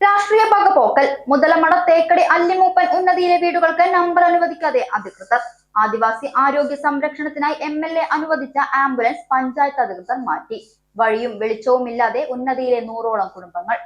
രാഷ്ട്രീയ പകപോക്കൽ മുതലമട തേക്കടി അല്ലിമൂപ്പൻ ഉന്നതിയിലെ വീടുകൾക്ക് നമ്പർ അനുവദിക്കാതെ അധികൃതർ. ആദിവാസി ആരോഗ്യ സംരക്ഷണത്തിനായി എം എൽ എ അനുവദിച്ച ആംബുലൻസ് പഞ്ചായത്ത് അധികൃതർ മാറ്റി. വഴിയും വെളിച്ചവുമില്ലാതെ ഉന്നതിയിലെ നൂറോളം കുടുംബങ്ങൾ.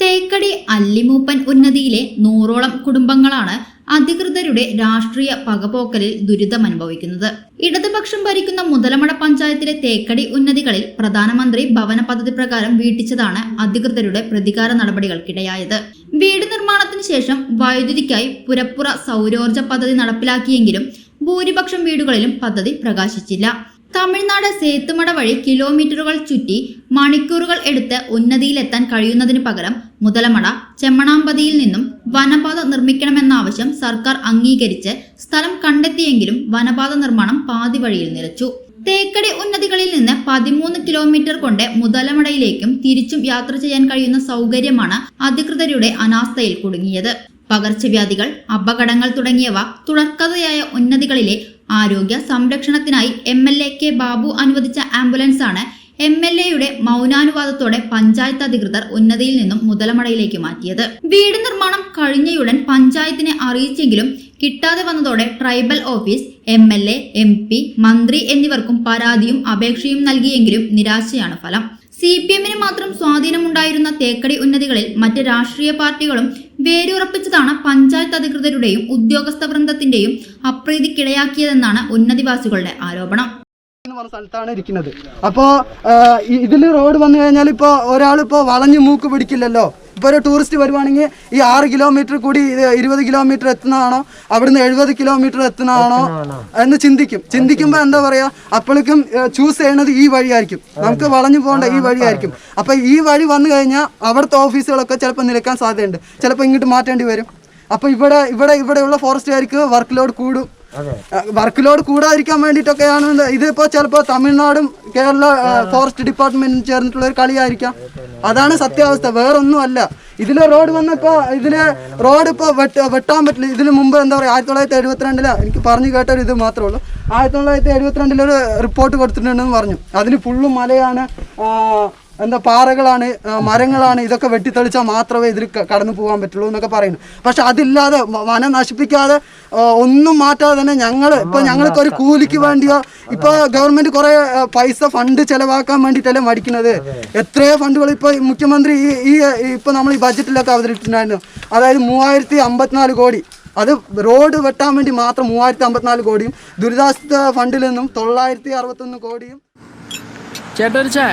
തേക്കടി അല്ലിമൂപ്പൻ ഉന്നതിയിലെ നൂറോളം കുടുംബങ്ങളാണ് അധികൃതരുടെ രാഷ്ട്രീയ പകപോക്കലിൽ ദുരിതമനുഭവിക്കുന്നത്. ഇടതുപക്ഷം ഭരിക്കുന്ന മുതലമട പഞ്ചായത്തിലെ തേക്കടി ഉന്നതികളിൽ പ്രധാനമന്ത്രി ഭവന പദ്ധതി പ്രകാരം വീട്ടിച്ചതാണ് അധികൃതരുടെ പ്രതികാര നടപടികൾക്കിടയായത്. വീട് നിർമ്മാണത്തിന് ശേഷം വൈദ്യുതിക്കായി പുരപ്പുറ സൗരോർജ പദ്ധതി നടപ്പിലാക്കിയെങ്കിലും ഭൂരിപക്ഷം വീടുകളിലും പദ്ധതി പ്രകാശിച്ചില്ല. തമിഴ്നാട് സേത്തുമട വഴി കിലോമീറ്ററുകൾ ചുറ്റി മണിക്കൂറുകൾ എടുത്ത് ഉന്നതിയിലെത്താൻ കഴിയുന്നതിന് പകരം മുതലമട ചെമ്മണാമ്പതിയിൽ നിന്നും വനപാത നിർമ്മിക്കണമെന്ന ആവശ്യം സർക്കാർ അംഗീകരിച്ച് സ്ഥലം കണ്ടെത്തിയെങ്കിലും വനപാത നിർമ്മാണം പാതി വഴിയിൽ നിലച്ചു. തേക്കടി ഉന്നതികളിൽ നിന്ന് പതിമൂന്ന് കിലോമീറ്റർ കൊണ്ട് മുതലമടയിലേക്കും തിരിച്ചും യാത്ര ചെയ്യാൻ കഴിയുന്ന സൗകര്യമാണ് അധികൃതരുടെ അനാസ്ഥയിൽ കുടുങ്ങിയത്. പകർച്ചവ്യാധികൾ അപകടങ്ങൾ തുടങ്ങിയവ തുടർക്കഥയായ ഉന്നതികളിലെ ആരോഗ്യ സംരക്ഷണത്തിനായി M L A K Babu അനുവദിച്ച ആംബുലൻസാണ് എം എൽ എയുടെ മൗനാനുവാദത്തോടെ പഞ്ചായത്ത് അധികൃതർ ഉന്നതിയിൽ നിന്നും മുതലമടയിലേക്ക് മാറ്റിയത്. വീട് നിർമ്മാണം കഴിഞ്ഞയുടൻ പഞ്ചായത്തിനെ അറിയിച്ചെങ്കിലും കിട്ടാതെ വന്നതോടെ tribal office M L A M P മന്ത്രി എന്നിവർക്കും പരാതിയും അപേക്ഷയും നൽകിയെങ്കിലും നിരാശയാണ് ഫലം. സി പി എമ്മിന് മാത്രം സ്വാധീനമുണ്ടായിരുന്ന തേക്കടി ഉന്നതികളിൽ മറ്റ് രാഷ്ട്രീയ പാർട്ടികളും വേരുറപ്പിച്ചതാണ് പഞ്ചായത്ത് അധികൃതരുടെയും ഉദ്യോഗസ്ഥ വൃന്ദത്തിന്റെയും അപ്രീതിക്കിടയാക്കിയതെന്നാണ് ഉന്നതിവാസികളുടെ ആരോപണം. സ്ഥലത്താണ് ഇരിക്കുന്നത്. അപ്പോ ഇതിൽ റോഡ് വന്നു കഴിഞ്ഞാൽ ഇപ്പോ ഒരാൾ ഇപ്പോ വളഞ്ഞു മൂക്ക് പിടിക്കില്ലല്ലോ. ഇപ്പോൾ ഒരു ടൂറിസ്റ്റ് വരുവാണെങ്കിൽ ഈ ആറ് കിലോമീറ്റർ കൂടി ഇരുപത് കിലോമീറ്റർ എത്തുന്നതാണോ? അവിടുന്ന് എഴുപത് കിലോമീറ്റർ എത്തുന്നതാണോ? എന്ന് ചിന്തിക്കും. ചിന്തിക്കുമ്പോൾ എന്താ പറയുക അപ്പോഴേക്കും ചൂസ് ചെയ്യണത് ഈ വഴിയായിരിക്കും. നമുക്ക് വളഞ്ഞു പോകേണ്ട ഈ വഴിയായിരിക്കും. അപ്പോൾ ഈ വഴി വന്നു കഴിഞ്ഞാൽ അവിടുത്തെ ഓഫീസുകളൊക്കെ ചിലപ്പോൾ നിൽക്കാൻ സാധ്യതയുണ്ട്. ചിലപ്പോൾ ഇങ്ങോട്ട് മാറ്റേണ്ടി വരും. അപ്പോൾ ഇവിടെ ഇവിടെ ഇവിടെയുള്ള ഫോറസ്റ്റുകാർക്ക് വർക്ക് ലോഡ് കൂടും വർക്ക് ലോഡ് കൂടാതിരിക്കാൻ വേണ്ടിയിട്ടൊക്കെയാണ് ഇത്. ഇതിപ്പോ ചിലപ്പോൾ തമിഴ്നാടും കേരള ഫോറസ്റ്റ് ഡിപ്പാർട്ട്മെന്റും ചേർന്നിട്ടുള്ള ഒരു കളിയായിരിക്കാം. അതാണ് സത്യാവസ്ഥ. വേറൊന്നും അല്ല ഇതിലെ റോഡ് വന്നപ്പോൾ ഇതിലെ റോഡ് ഇപ്പോൾ വെട്ട വെട്ടാൻ പറ്റില്ല. ഇതിന് മുമ്പ് എന്താ പറയുക ആയിരത്തി തൊള്ളായിരത്തി എഴുപത്തിരണ്ടിൽ എനിക്ക് പറഞ്ഞു കേട്ട ഒരു ഇത് മാത്രമേ ഉള്ളൂ. ആയിരത്തി തൊള്ളായിരത്തി എഴുപത്തിരണ്ടിലൊരു റിപ്പോർട്ട് കൊടുത്തിട്ടുണ്ടെന്ന് പറഞ്ഞു. അതിന് ഫുള്ളും മലയാണ് എന്താ പാറകളാണ് മരങ്ങളാണ് ഇതൊക്കെ വെട്ടിത്തെളിച്ചാൽ മാത്രമേ ഇതിൽ കടന്നു പോകാൻ പറ്റുള്ളൂ എന്നൊക്കെ പറയുന്നു. പക്ഷെ അതില്ലാതെ വനം നശിപ്പിക്കാതെ ഒന്നും മാറ്റാതെ തന്നെ ഞങ്ങൾ ഇപ്പൊ ഞങ്ങൾക്ക് ഒരു കൂലിക്ക് വേണ്ടിയോ ഇപ്പൊ ഗവൺമെന്റ് കുറെ പൈസ ഫണ്ട് ചെലവാക്കാൻ വേണ്ടിയിട്ടല്ലേ മടിക്കുന്നത്. എത്രയോ ഫണ്ടുകൾ ഇപ്പൊ മുഖ്യമന്ത്രി ഈ ഈ ഇപ്പൊ നമ്മൾ ഈ ബജറ്റിലൊക്കെ അവതരിപ്പിച്ചിട്ടുണ്ടായിരുന്നു. അതായത് മൂവായിരത്തി അമ്പത്തിനാല് കോടി. അത് റോഡ് വെട്ടാൻ വേണ്ടി മാത്രം മൂവായിരത്തി അമ്പത്തിനാല് കോടിയും ദുരിതാശ്വാസ ഫണ്ടിൽ നിന്നും തൊള്ളായിരത്തി അറുപത്തൊന്ന് കോടിയും ചേട്ടൊരു ചായ.